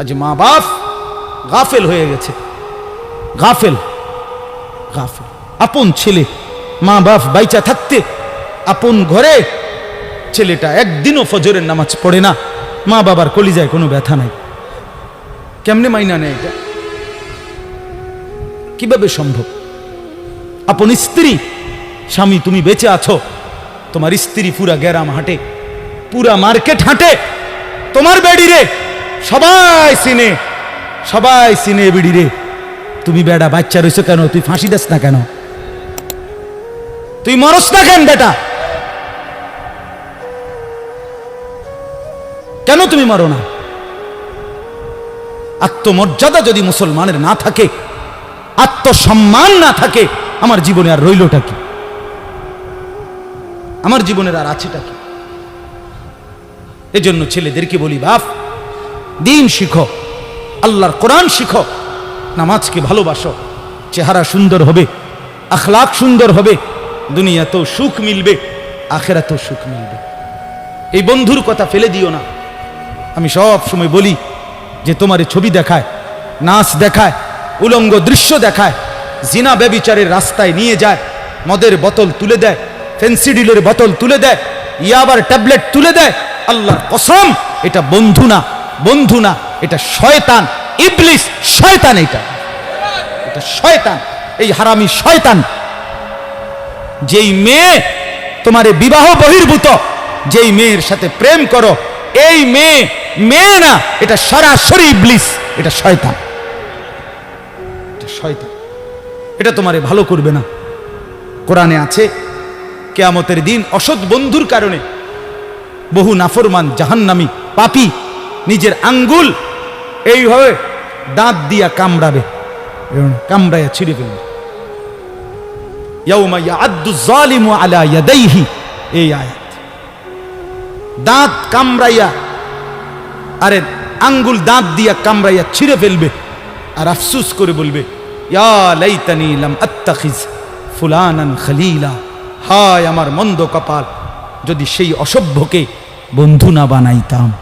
আজ মা বাপ গাফেল হয়ে গেছে। গাফেল গাফেল। আপন ছেলে, মা বাপ বাইচা থাকতে আপন ঘরে ছেলেটা একদিনও ফজরের নামাজ পড়ে না। মা বাবার কলিজায় কোনো ব্যথা নাই। কেমনে মাইনা নেয় এটা? কীভাবে সম্ভব? আপন স্ত্রী, স্বামী তুমি বেঁচে আছো, তোমার স্ত্রী পুরা গ্যারাম হাঁটে, পুরা মার্কেট হাঁটে, তোমার বেডি রে সবাই সিনে সবাই সিনে বিড়ি রে। তুমি বেড়া বাচ্চা রয়েছো কেন? তুই ফাঁসি দাস না কেন? তুই মরস না কেন বেটা? কেন তুমি মারো না? আত্মমর্যাদা যদি মুসলমানের না থাকে, আত্মসম্মান না থাকে, আমার জীবনে আর রইলটা কি? আমার জীবনের আর আছেটা কি? এজন্য ছেলেদেরকে বলি, বাপ দিন শিখো, আল্লাহর কোরআন শিখো, নামাজকে ভালোবাসো, চেহারা সুন্দর হবে, আখলাক সুন্দর হবে দুনিয়া দুনিয়াতেও সুখ মিলবে, আখেরাতেও সুখ মিলবে। এই বন্ধুর কথা ফেলে দিও না। আমি সব সময় বলি যে তোমার ছবি দেখায়, নাচ দেখায়, উলঙ্গ দৃশ্য দেখায়, জিনা ব্যবিচারের রাস্তায় নিয়ে যায়, মদের বোতল তুলে দেয় ফেন্সিডিলের বোতল তুলে দেয়, ইয়াবার ট্যাবলেট তুলে দেয়, আল্লাহর কসম, এটা বন্ধু না। বন্ধু না, এটা শয়তান। ইবলিস শয়তান এটা। এটা শয়তান, এই হারামি শয়তান। যেই মেয়ে তোমারে বিবাহ বহির্ভূত, যেই মেয়ের সাথে প্রেম করো, এই মেয়ে মেয়ে না, এটা সরাসরি ইবলিস, এটা শয়তান। এটা শয়তান। এটা তোমারে ভালো করবে না। কোরআনে আছে, কেয়ামতের দিন অসৎ বন্ধুর কারণে বহু নাফরমান জাহান্নামি পাপি নিজের আঙ্গুল এইভাবে দাঁত দিয়া কামড়াবে। কামড়াইয়া ছিঁড়ে ফেলবে। এই আয়াত। দাঁত কামড়াইয়া, আরে আঙ্গুল দাঁত দিয়া কামড়াইয়া ছিঁড়ে ফেলবে আর আফসুস করে বলবে ফুলানান খলিলা। হায় আমার মন্দ কপাল, যদি সেই অসভ্যকে বন্ধু না বানাইতাম।